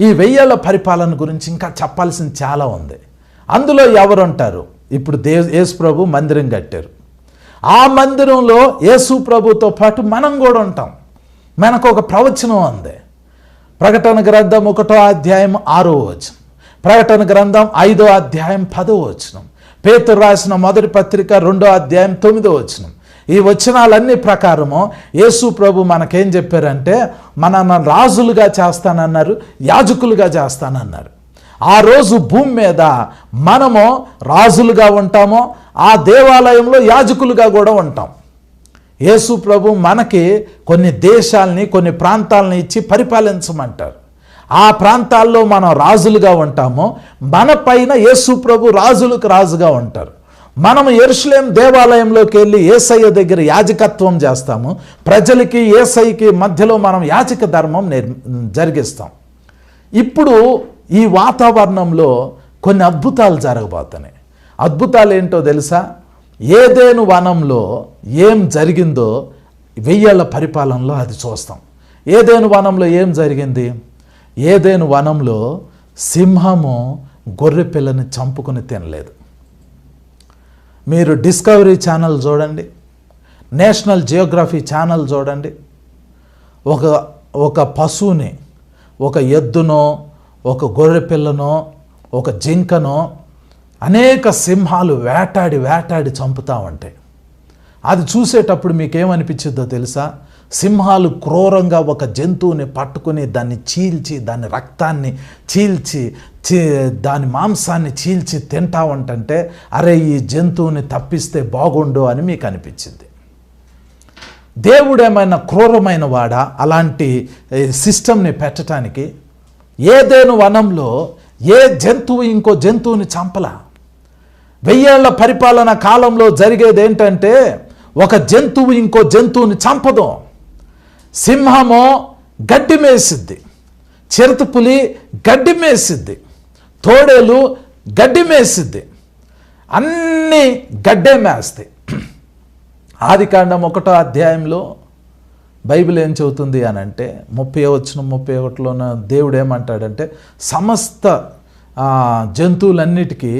ఈ వెయ్యేళ్ళ పరిపాలన గురించి ఇంకా చెప్పాల్సింది చాలా ఉంది. అందులో ఎవరుంటారు ఇప్పుడు దేవ్ యేసు ప్రభు మందిరం కట్టారు. ఆ మందిరంలో యేసు ప్రభుతో పాటు మనం కూడా ఉంటాం. మనకు ఒక ప్రవచనం ఉంది. ప్రకటన గ్రంథం ఒకటో అధ్యాయం ఆరో వచనం. ప్రకటన గ్రంథం ఐదో అధ్యాయం పదో వచనం. పేతురు రాసిన మొదటి పత్రిక రెండో అధ్యాయం తొమ్మిదో వచనం. ఈ వచనాలన్నీ ప్రకారము యేసు ప్రభు మనకేం చెప్పారంటే మన రాజులుగా చేస్తానన్నారు యాజకులుగా చేస్తానన్నారు. ఆ రోజు భూమి మీద మనము రాజులుగా ఉంటామో ఆ దేవాలయంలో యాజకులుగా కూడా ఉంటాం. యేసు ప్రభు మనకి కొన్ని దేశాలని కొన్ని ప్రాంతాలని ఇచ్చి పరిపాలించమంటారు. ఆ ప్రాంతాల్లో మనం రాజులుగా ఉంటామో మన పైన యేసు ప్రభు రాజులకు రాజుగా ఉంటారు. మనం ఎరుసలేం దేవాలయంలోకి వెళ్ళి ఏసయ్య దగ్గర యాజకత్వం చేస్తాము. ప్రజలకి ఏసైకి మధ్యలో మనం యాజక ధర్మం నిర్ జరిగిస్తాం. ఇప్పుడు ఈ వాతావరణంలో కొన్ని అద్భుతాలు జరగబోతున్నాయి. అద్భుతాలు ఏంటో తెలుసా? ఏదేను వనంలో ఏం జరిగిందో వెయ్యేళ్ళ పరిపాలనలో అది చూస్తాం. ఏదేను వనంలో ఏం జరిగింది? ఏదేను వనంలో సింహము గొర్రె పిల్లని చంపుకుని తినలేదు. మీరు డిస్కవరీ ఛానల్ చూడండి. నేషనల్ జియోగ్రఫీ ఛానల్ చూడండి. ఒక ఒక పశువుని ఒక ఎద్దునో ఒక గొర్రె పిల్లనో ఒక జింకనో అనేక సింహాలు వేటాడి వేటాడి చంపుతా ఉంటాయి అది చూసేటప్పుడు మీకేమనిపించిద్దో తెలుసా? సింహాలు క్రూరంగా ఒక జంతువుని పట్టుకుని దాన్ని చీల్చి దాని రక్తాన్ని చీల్చి చీ దాని మాంసాన్ని చీల్చి తింటా అరే ఈ జంతువుని తప్పిస్తే బాగుండు అని మీకు అనిపించింది. దేవుడేమైనా క్రూరమైన వాడా? అలాంటి సిస్టమ్ని పెట్టడానికి ఏదేను వనంలో ఏ జంతువు ఇంకో జంతువుని చంపలా? వెయ్యేళ్ళ పరిపాలన కాలంలో జరిగేది ఏంటంటే ఒక జంతువు ఇంకో జంతువుని చంపదు. సింహము గడ్డి మేసిద్ది చిరుతపులి గడ్డి మేసిద్ది తోడేలు గడ్డి మేసిద్ది అన్నీ గడ్డే మేస్తాయి. ఆదికాండం ఒకటో అధ్యాయంలో బైబిల్ ఏం చెబుతుంది అని అంటే ముప్పై వచ్చిన ముప్పై ఒకటిలోన దేవుడు ఏమంటాడంటే సమస్త జంతువులన్నిటికీ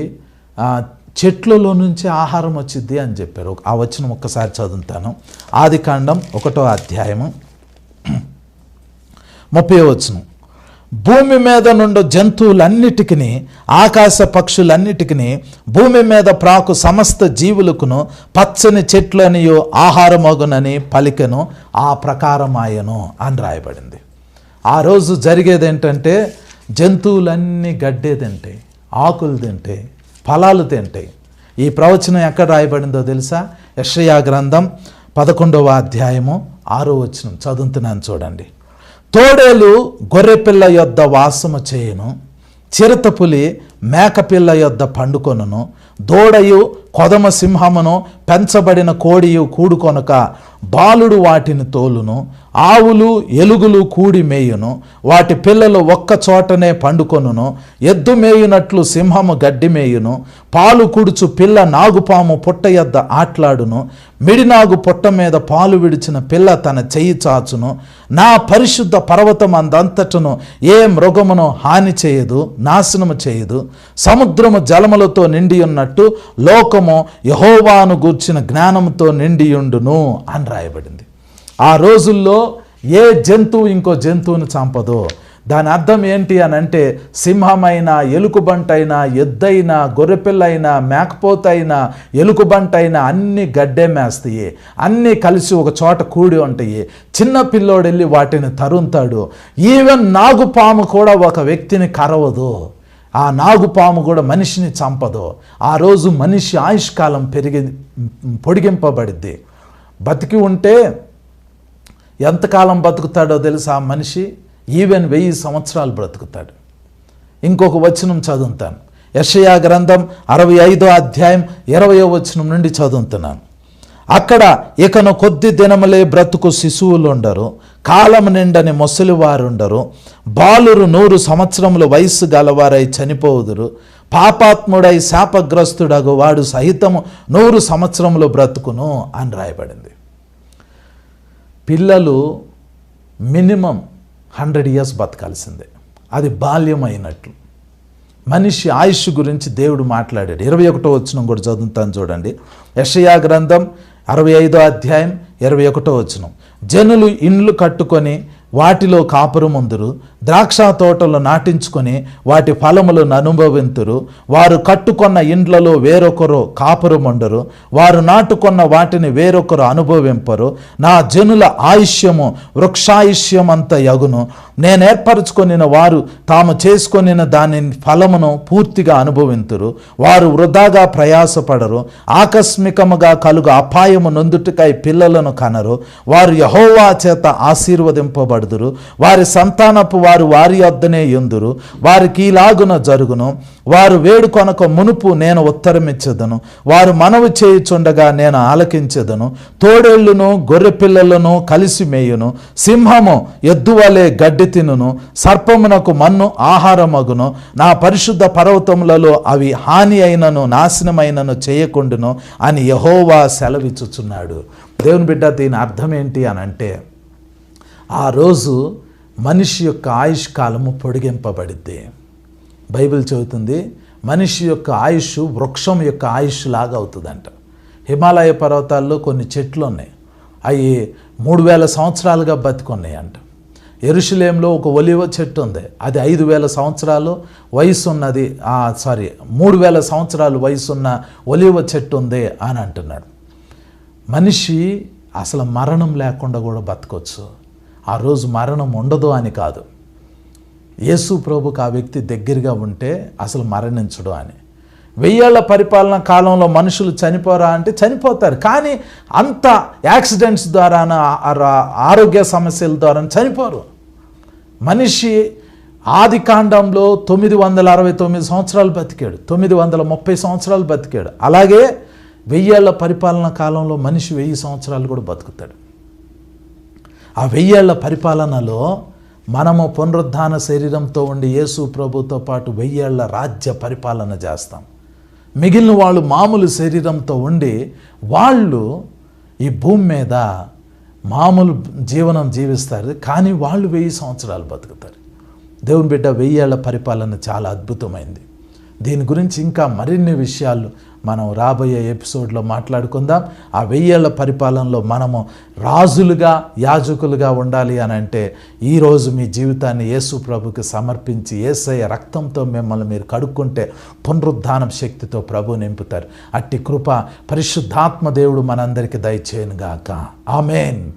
చెట్లలో నుంచి ఆహారం వచ్చింది అని చెప్పారు. ఆ వచనం ఒక్కసారి చదువుతాను. ఆదికాండం ఒకటో అధ్యాయము. ముప్పై వచ్చును భూమి మీద నుండి జంతువులన్నిటికీ ఆకాశ పక్షులన్నిటికీ భూమి మీద ప్రాకు సమస్త జీవులకును పచ్చని చెట్లనియో ఆహారమగునని పలికెను ఆ ప్రకారమాయను అని రాయబడింది. ఆ రోజు జరిగేది ఏంటంటే జంతువులన్నీ గడ్డే తింటాయి ఆకులు తింటాయి ఫలాలు తింటాయి ఈ ప్రవచనం ఎక్కడ రాయబడిందో తెలుసా? యషయా గ్రంథం పదకొండవ అధ్యాయము ఆరో వచనం చదువుతున్నాను చూడండి. తోడేలు గొర్రెపిల్ల యొద్ద వాసము చేయను చిరుతపులి మేకపిల్ల యొద్ద పండుకొనును దూడయు కొదమ సింహమును పెంచబడిన కోడియు కూడుకొనక బాలుడు వాటిని తోలును ఆవులు ఎలుగులు కూడి మేయును వాటి పిల్లలు ఒక్క చోటనే పండుకొనును ఎద్దు మేయునట్లు సింహము గడ్డి మేయును పాలు కుడుచు పిల్ల నాగుపాము పుట్ట యొద్ద ఆట్లాడును మిడినాగు పుట్ట మీద పాలు విడిచిన పిల్ల తన చెయ్యి చాచును నా పరిశుద్ధ పర్వతం అందంతటను ఏ మృగమును హాని చేయదు నాశనము చేయదు సముద్రము జలములతో నిండి ఉన్నట్టు లోకము యహోవాను గూర్చిన జ్ఞానంతో నిండియుండును అని రాయబడింది. ఆ రోజుల్లో ఏ జంతువు ఇంకో జంతువుని చంపదో. దాని అర్థం ఏంటి అని అంటే సింహమైనా ఎలుకబంటైనా ఎద్దైనా గొర్రెపిల్లైనా మేకపోతైనా ఎలుకబంటైనా అన్ని గడ్డే మేస్తాయి. అన్నీ కలిసి ఒక చోట కూడి ఉంటాయి. చిన్న పిల్లోడు వెళ్ళి వాటిని తరుంతాడు. ఈవెన్ నాగుపాము కూడా ఒక వ్యక్తిని కరవదు. ఆ నాగుపాము కూడా మనిషిని చంపదు. ఆ రోజు మనిషి ఆయుష్కాలం పెరిగి పొడిగింపబడిద్ది. బతికి ఉంటే ఎంతకాలం బతుకుతాడో తెలుసా ఆ మనిషి? ఈవెన్ వెయ్యి సంవత్సరాలు బ్రతుకుతాడు. ఇంకొక వచనం చదువుతాను. యషయా గ్రంథం అరవై ఐదో అధ్యాయం ఇరవయో వచనం నుండి చదువుతున్నాను. అక్కడ ఇకను కొద్ది దినములే బ్రతుకు శిశువులు ఉండరు కాలం నిండని ముసలివారుండరు. బాలురు నూరు సంవత్సరముల వయస్సు గలవారై చనిపోవుదురు పాపాత్ముడై శాపగ్రస్తుడగు వాడు సహితము నూరు సంవత్సరములు బ్రతుకును అని రాయబడింది. పిల్లలు మినిమం హండ్రెడ్ ఇయర్స్ బతకాల్సిందే. అది బాల్యం అయినట్లు మనిషి ఆయుష్ గురించి దేవుడు మాట్లాడాడు. ఇరవై ఒకటో వచనం కూడా చదువుతాను చూడండి. యషయా గ్రంథం అరవై ఐదో అధ్యాయం ఇరవై ఒకటో వచ్చిన జనులు ఇండ్లు కట్టుకొని వాటిలో కాపురముందురు ద్రాక్ష తోటలు నాటించుకొని వాటి ఫలములను అనుభవింతురు. వారు కట్టుకొన్న ఇండ్లలో వేరొకరు కాపురముండరు వారు నాటుకొన్న వాటిని వేరొకరు అనుభవింపరు. నా జనుల ఆయుష్యము వృక్షాయుష్యమంత యగును నేను ఏర్పరచుకొనిన వారు తాము చేసుకొనిన దాని ఫలమును పూర్తిగా అనుభవింతురు. వారు వృధాగా ప్రయాసపడరు. ఆకస్మికముగా కలుగు అపాయము నొందుటికై పిల్లలను కనరు. వారు యహోవా చేత ఆశీర్వదింపబడుదురు వారి సంతానపు వారు వారి వద్దనే ఎందురు వారికి ఇలాగున జరుగును. వారు వేడుకొనక మునుపు నేను ఉత్తరమిచ్చదను. వారు మనవి చేయుచుండగా నేను ఆలకించదను. తోడేళ్ళును గొర్రె పిల్లలను కలిసి మేయును. సింహము ఎద్దువలే గడ్డి తినును. సర్పమునకు మన్ను ఆహారమగును. నా పరిశుద్ధ పర్వతములలో అవి హాని అయినను నాశనమైనను చేయకుండును అని యహోవా సెలవిచ్చుచున్నాడు. దేవుని బిడ్డ దీని అర్థం ఏంటి అని అంటే ఆ రోజు మనిషి యొక్క ఆయుష్ కాలము పొడిగింపబడిద్ది. బైబిల్ చెబుతుంది మనిషి యొక్క ఆయుష్ వృక్షం యొక్క ఆయుష్ లాగా అవుతుందంట. హిమాలయ పర్వతాల్లో కొన్ని చెట్లు ఉన్నాయి అవి మూడు వేల సంవత్సరాలుగా బతికున్నాయి అంట ఎరుషులేంలో ఒక ఒలివ చెట్టు ఉంది. అది ఐదు వేల సంవత్సరాలు వయసు ఉన్నది సారీ మూడు వేల సంవత్సరాలు వయసున్న ఒలివ చెట్టు ఉంది అని అంటున్నాడు. మనిషి అసలు మరణం లేకుండా కూడా బతకొచ్చు. ఆ రోజు మరణం ఉండదు అని కాదు. యేసు ప్రభుకు ఆ వ్యక్తి దగ్గరగా ఉంటే అసలు మరణించడు అని. వెయ్యేళ్ళ పరిపాలన కాలంలో మనుషులు చనిపోరా అంటే చనిపోతారు. కానీ అంత యాక్సిడెంట్స్ ద్వారా ఆరోగ్య సమస్యల ద్వారా చనిపోరు. మనిషి ఆది కాండంలో తొమ్మిది వందల అరవై తొమ్మిది సంవత్సరాలు బతికాడు. తొమ్మిది వందల ముప్పై సంవత్సరాలు బతికాడు. అలాగే వెయ్యేళ్ళ పరిపాలన కాలంలో మనిషి వెయ్యి సంవత్సరాలు కూడా బతుకుతాడు. ఆ వెయ్యేళ్ళ పరిపాలనలో మనము పునరుద్ధాన శరీరంతో ఉండి యేసు ప్రభుతో పాటు వెయ్యేళ్ళ రాజ్య పరిపాలన చేస్తాం. మిగిలిన వాళ్ళు మామూలు శరీరంతో ఉండి వాళ్ళు ఈ భూమి మీద మామూలు జీవనం జీవిస్తారు కానీ వాళ్ళు వెయ్యి సంవత్సరాలు బతుకుతారు. దేవుని బిడ్డ వెయ్యేళ్ళ పరిపాలన చాలా అద్భుతమైంది. దీని గురించి ఇంకా మరిన్ని విషయాలు మనం రాబోయే ఎపిసోడ్లో మాట్లాడుకుందాం. ఆ వెయ్యేళ్ళ పరిపాలనలో మనము రాజులుగా యాజకులుగా ఉండాలి అని అంటే ఈరోజు మీ జీవితాన్ని యేసు ప్రభుకి సమర్పించి ఏసయ్య రక్తంతో మిమ్మల్ని మీరు కడుక్కుంటే పునరుద్ధానం శక్తితో ప్రభు నింపుతారు. అట్టి కృప పరిశుద్ధాత్మ దేవుడు మనందరికీ దయచేయనుగాక. ఆమెన్.